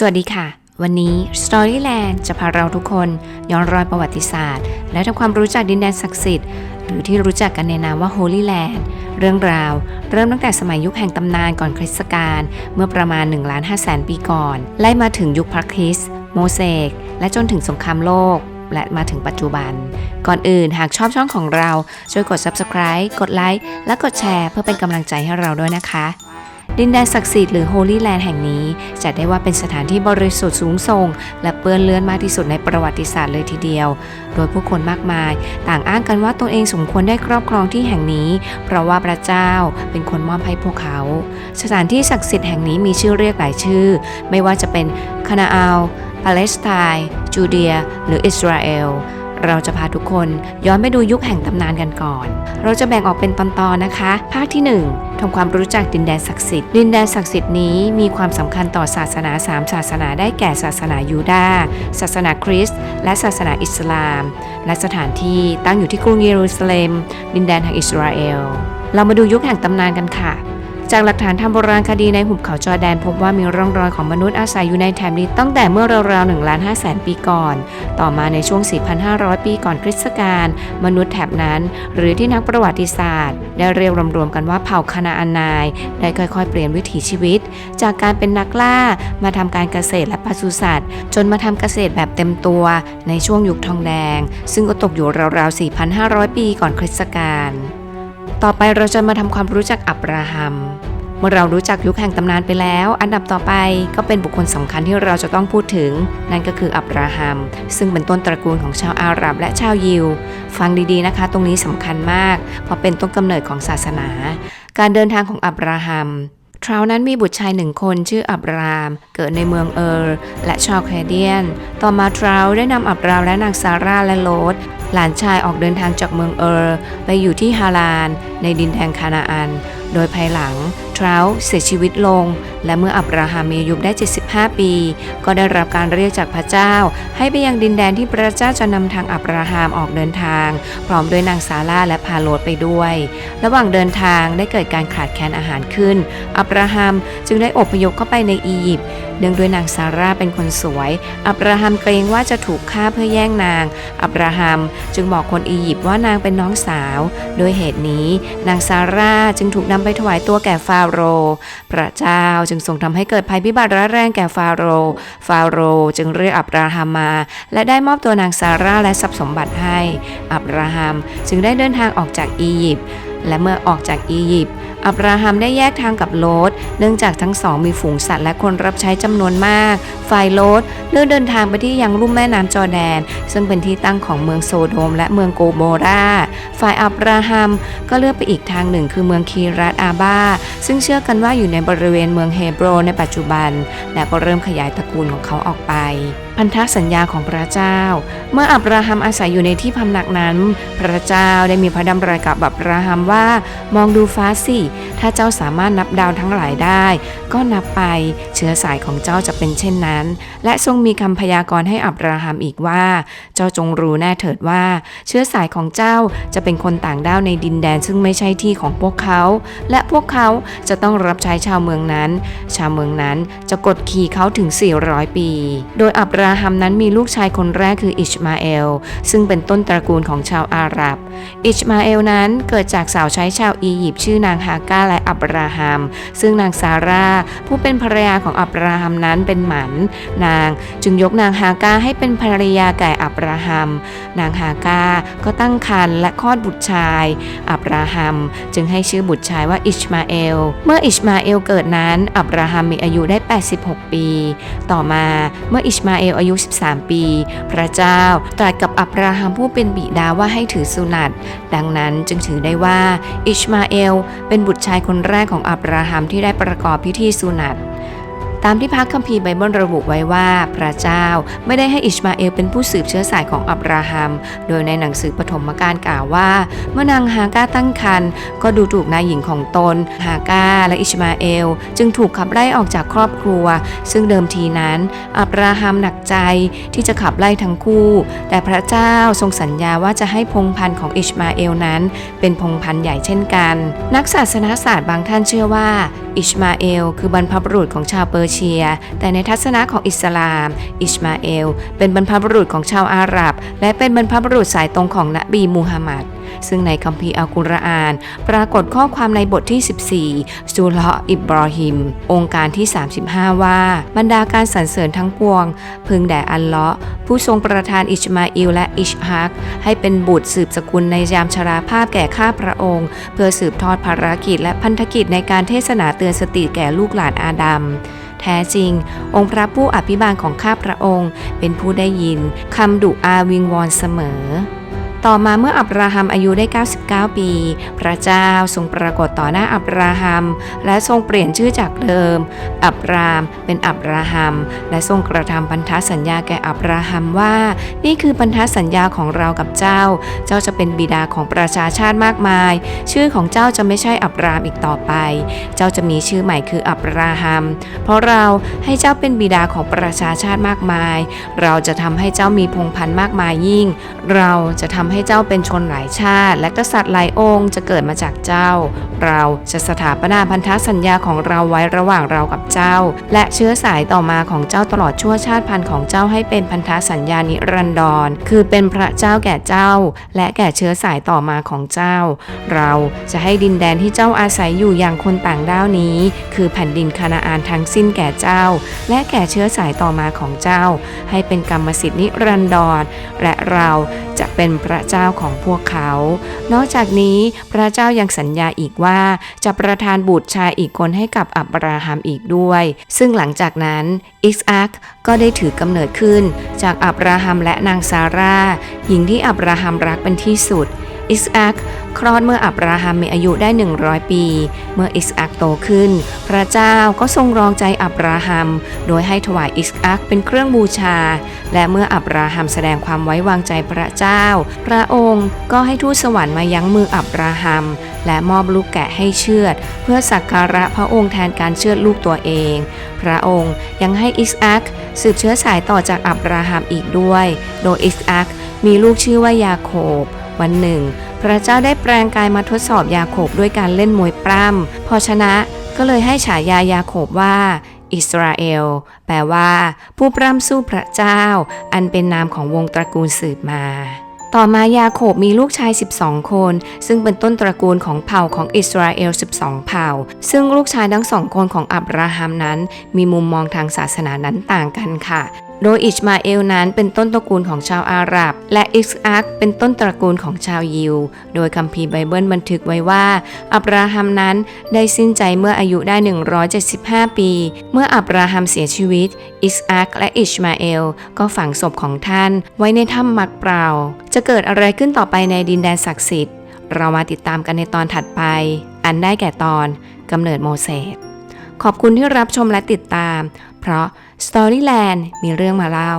สวัสดีค่ะ วันนี้ Storyland จะพาเราทุกคนย้อนรอยประวัติศาสตร์ และทำความรู้จักดินแดนศักดิ์สิทธิ์ หรือที่รู้จักกันในนามว่า Holy Land เรื่องราวเริ่มตั้งแต่สมัยยุคแห่งตำนานก่อนคริสต์กาลเมื่อประมาณ1ล้าน5แสนปีก่อน ไล่มาถึงยุคพระคริสต์โมเสกและจนถึงสงครามโลกและมาถึงปัจจุบัน ก่อนอื่นหากชอบช่องของเรา ช่วยกด subscribe กดไลค์และกดแชร์ เพื่อเป็นกำลังใจให้เราด้วยนะคะ ดินแดนศักดิ์สิทธิ์หรือ Holy Land แห่งนี้จัดได้ว่าเป็นสถานที่บริสุทธิ์สูงส่ง และเปื้อนเลือนมากที่สุดในประวัติศาสตร์เลยทีเดียว โดยผู้คนมากมาย ต่างอ้างกันว่าตนเองสมควรได้ครอบครองที่แห่งนี้ เพราะว่าพระเจ้าเป็นคนมอบให้พวกเขา สถานที่ศักดิ์สิทธิ์แห่งนี้มีชื่อเรียกหลายชื่อ ไม่ว่าจะเป็นคานาอัลปาเลสไตน์จูเดียหรืออิสราเอล เราจะพาทุกคนย้อนไปดูยุคแห่งตำนานกันก่อน เราจะแบ่งออกเป็นตอนๆนะคะ ภาคที่ 1ทำความรู้จักดินแดนศักดิ์สิทธิ์ ดินแดนศักดิ์สิทธิ์นี้มีความสำคัญต่อศาสนา3ศาสนาได้แก่ศาสนายูดาห์ศาสนาคริสต์ และศาสนาอิสลาม และสถานที่ตั้งอยู่ที่กรุงเยรูซาเล็ม ดินแดนแห่งอิสราเอล เรามาดูยุคแห่งตำนานกันค่ะ จากหลักฐานทางโบราณคดีในหุบเขาจอแดนพบว่ามีร่องรอยของมนุษย์อาศัยอยู่ในแถบนี้ตั้งแต่เมื่อราวๆ1ล้าน5แสนปีก่อน ต่อมาในช่วง 4,500 ปีก่อนคริสต์กาลมนุษย์แถบนั้น หรือที่นักประวัติศาสตร์ ได้เรียกรวมๆกันว่าเผ่าคานาอานาย ได้ค่อยๆ เปลี่ยนวิถีชีวิต จากการเป็นนักล่ามาทำการเกษตรและปศุสัตว์ จนมาทำเกษตรแบบเต็มตัวในช่วงยุคทองแดง ซึ่งก็ตกอยู่ราวๆ 4,500 ปีก่อนคริสต์กาล ต่อไปเราจะมาทำความรู้จักอับราฮัม เมื่อเรารู้จักยุคแห่งตำนานไปแล้ว อันดับต่อไปก็เป็นบุคคลสำคัญที่เราจะต้องพูดถึง นั่นก็คืออับราฮัม ซึ่งเป็นต้นตระกูลของชาวอาหรับและชาวยิว ฟังดีๆนะคะ ตรงนี้สำคัญมาก เพราะเป็นต้นกำเนิดของศาสนา การเดินทางของอับราฮัม ทราวนั้นมีบุตรชายหนึ่งคนชื่ออับราม เกิดในเมืองเออร์และชาวแคเดียน ต่อมาทราวได้นำอับรามและนางซาร่าและโลดหลานชายออกเดินทางจากเมืองเออร์ไปอยู่ที่ฮาราน ในดินแดนคานาอัน โดยภายหลังทราวเสียชีวิตลง และเมื่ออับราฮัมมีอายุได้ 75 ปี ก็ได้รับการเรียกจากพระเจ้า ให้ไปยังดินแดนที่พระเจ้าจะนำทางอับราฮัมออกเดินทาง พร้อมด้วยนางซาร่าและพาโลดไปด้วย ระหว่างเดินทางได้เกิดการขาดแคลนอาหารขึ้น อับราฮัมจึงได้อพยพเข้าไปในอียิปต์เนื่องด้วยนางซาร่าเป็นคนสวย อับราฮัมเกรงว่าจะถูกฆ่าเพื่อแย่งนาง อับราฮัมจึงบอกคนอียิปต์ว่านางเป็นน้องสาว โดยเหตุนี้นางซาร่าจึงถูกนำไปถวายตัวแก่ฟาโรห์พระเจ้าจึงทรงทำให้เกิดภัยพิบัติร้ายแรงแก่ฟาโรห์ฟาโรห์จึงเรียกอับราฮัมมา และได้มอบตัวนางซาร่าและทรัพย์สมบัติให้ อับราฮัมจึงได้เดินทางออกจากอียิปต์ และเมื่อออกจากอียิปต์อับราฮัมได้แยกทางกับโลดเนื่องจากทั้งสองมีฝูงสัตว์และคนรับใช้จำนวนมาก ฝ่ายโลดเลือกเดินทางไปที่ยังลุ่มแม่น้ำจอแดน ซึ่งเป็นที่ตั้งของเมืองโซโดมและเมืองโกโมราฝ่ายอับราฮัมก็เลือกไปอีกทางหนึ่งคือเมืองคีรัตอาบาซึ่งเชื่อกันว่าอยู่ในบริเวณเมืองเฮโบรในปัจจุบัน และก็เริ่มขยายตระกูลของเขาออกไป พันธสัญญาของพระเจ้า เมื่ออับราฮัมอาศัยอยู่ในที่พำนักนั้น พระเจ้าได้มีพระดำรัสกับอับราฮัมว่า มองดูฟ้าสิ ถ้าเจ้าสามารถนับดาวทั้งหลายได้ ก็นับไป เชื้อสายของเจ้าจะเป็นเช่นนั้น และทรงมีคำพยากรณ์ให้อับราฮัมอีกว่า เจ้าจงรู้แน่เถิดว่า เชื้อสายของเจ้าจะเป็นคนต่างด้าวในดินแดนซึ่งไม่ใช่ที่ของพวกเขา และพวกเขาจะต้องรับใช้ชาวเมืองนั้น ชาวเมืองนั้นจะกดขี่เขาถึง 400 ปี โดยอับราฮัมนั้นมีลูกชายคนแรกคืออิชมาเอล ซึ่งเป็นต้นตระกูลของชาวอาหรับ อิชมาเอลนั้นเกิดจากสาวใช้ชาวอียิปต์ชื่อนางฮาก้าและอับราฮัม ซึ่งนางซาร่าผู้เป็นภรรยาของอับราฮัมนั้นเป็นหมัน นางจึงยกนางฮาก้าให้เป็นภรรยาแก่อับราฮัม นางฮาก้าก็ตั้งครรภ์และคลอดบุตรชาย อับราฮัม จึงให้ชื่อบุตรชายว่าอิชมาเอล เมื่ออิชมาเอลเกิดนั้น อับราฮัมมีอายุได้ 86 ปี ต่อมาเมื่ออิชมาเอลอายุ 13 ปี พระเจ้าตรัสกับอับราฮัมผู้เป็นบิดาว่าให้ถือสุนัตดังนั้นจึงถือได้ว่า อิชมาเอล เป็นบุตรชายคนแรกของอับราฮัมที่ได้ประกอบพิธีสุนัต ตามที่พระคัมภีร์ไบเบิลระบุไว้ว่าพระเจ้าไม่ได้ให้อิชมาเอลเป็นผู้สืบเชื้อสายของอับราฮัม โดยในหนังสือปฐมกาลกล่าวว่า เมื่อนางฮาก้าตั้งครรภ์ก็ดูถูกนายหญิงของตน ฮาก้าและอิชมาเอล จึงถูกขับไล่ออกจากครอบครัว ซึ่งเดิมทีนั้น อับราฮัมหนักใจที่จะขับไล่ทั้งคู่ แต่พระเจ้าทรงสัญญาว่าจะให้พงพันธุ์ของอิชมาเอลนั้น เป็นพงพันธุ์ใหญ่เช่นกัน นักศาสนาศาสตร์บางท่านเชื่อว่า อิชมาเอล คือบรรพบุรุษของชาวเปอร์เชีย แต่ในทัศนะของอิสลาม อิชมาเอล เป็นบรรพบุรุษของชาวอาหรับ และเป็นบรรพบุรุษสายตรงของนบีมูฮัมหมัด ซึ่งในคัมภีร์อัลกุรอาน ปรากฏข้อความในบทที่ 14สุลฮอิบรอฮิม องค์การที่ 35 ว่า บรรดาการสรรเสริญทั้งปวง พึงแด่อัลเลาะห์ผู้ทรงประทานอิชมาอิลและอิชฮักให้เป็นบุตรสืบสกุลในยามชราภาพแก่ข้าพระองค์ เพื่อสืบทอดภารกิจและพันธกิจในการเทศนาเตือนสติแก่ลูกหลานอาดัมแท้จริง องค์พระผู้อภิบาลของข้าพระองค์ เป็นผู้ได้ยินคำดุอาวิงวอนเสมอ ต่อมาเมื่ออับราฮัมอายุได้ 99 ปี พระเจ้าทรงปรากฏต่อหน้าอับราฮัม และทรงเปลี่ยนชื่อจากเดิม อับรามเป็นอับราฮัม และทรงกระทำพันธสัญญาแก่อับราฮัมว่า นี่คือพันธสัญญาของเรากับเจ้า เจ้าจะเป็นบิดาของประชาชาติมากมาย ชื่อของเจ้าจะไม่ใช่อับรามอีกต่อไป เจ้าจะมีชื่อใหม่คืออับราฮัม เพราะเราให้เจ้าเป็นบิดาของประชาชาติมากมาย เราจะทำให้เจ้ามีพงพันธุ์มากมายยิ่ง เราจะทำให้เจ้าเป็นชนหลายชาติ และกษัตริย์หลายองค์จะเกิดมาจากเจ้า เราจะสถาปนาพันธสัญญาของเราไว้ระหว่างเรากับเจ้า และเชื้อสายต่อมาของเจ้าตลอดชั่วชาติพันธุ์ของเจ้าให้เป็นพันธสัญญานิรันดร คือเป็นพระเจ้าแก่เจ้า และแก่เชื้อสายต่อมาของเจ้า เราจะให้ดินแดนที่เจ้าอาศัยอยู่อย่างคนต่างด้าวนี้ คือแผ่นดินคานาอานทั้งสิ้นแก่เจ้า และแก่เชื้อสายต่อมาของเจ้า ให้เป็นกรรมสิทธิ์นิรันดรและเราจะเป็นพระเจ้าของพวกเขา นอกจากนี้พระเจ้ายังสัญญาอีกว่าจะประทานบุตรชายอีกคนให้กับอับราฮัมอีกด้วย ซึ่งหลังจากนั้นอิสอักก็ได้ถือกำเนิดขึ้น จากอับราฮัมและนางซาร่าหญิงที่อับราฮัมรักเป็นที่สุดอิสอัก คลอดเมื่ออับราฮัมมีอายุได้ 100 ปี เมื่ออิสอักโตขึ้น พระเจ้าก็ทรงรองใจอับราฮัม โดยให้ถวายอิสอักเป็นเครื่องบูชา และเมื่ออับราฮัมแสดงความไว้วางใจพระเจ้า พระองค์ก็ให้ทูตสวรรค์มายั้งมืออับราฮัม และมอบลูกแกะให้เชือด เพื่อสักการะพระองค์แทนการเชือดลูกตัวเอง พระองค์ยังให้อิสอักสืบเชื้อสายต่อจากอับราฮัมอีกด้วย โดยอิสอักมีลูกชื่อว่ายาโคบ วันหนึ่ง พระเจ้าได้แปลงกายมาทดสอบยาโคบด้วยการเล่นมวยปล้ำพอชนะก็เลยให้ฉายายาโคบว่า อิสราเอล แปลว่า ผู้ปล้ำสู้พระเจ้า อันเป็นนามของวงตระกูลสืบมา ต่อมายาโคบมีลูกชาย 12 คน ซึ่งเป็นต้นตระกูลของเผ่าของอิสราเอล 12 เผ่า ซึ่งลูกชายทั้งสองคนของอับราฮัมนั้น มีมุมมองทางศาสนานั้นต่างกันค่ะ โดยอิชมาเอลนั้นเป็นต้นตระกูลของชาวอาหรับ และอิสอักเป็นต้นตระกูลของชาวยิว โดยคัมภีร์ไบเบิลบันทึกไว้ว่า อับราฮัมนั้นได้สิ้นใจเมื่ออายุได้ 175 ปี เมื่ออับราฮัมเสียชีวิต อิสอักและอิชมาเอลก็ฝังศพของท่านไว้ในถ้ำมักเปล่า จะเกิดอะไรขึ้นต่อไปในดินแดนศักดิ์สิทธิ์ เรามาติดตามกันในตอนถัดไป อันได้แก่ตอนกำเนิดโมเสสขอบคุณที่รับชมและติดตาม เพราะ Storyland มีเรื่องมาเล่า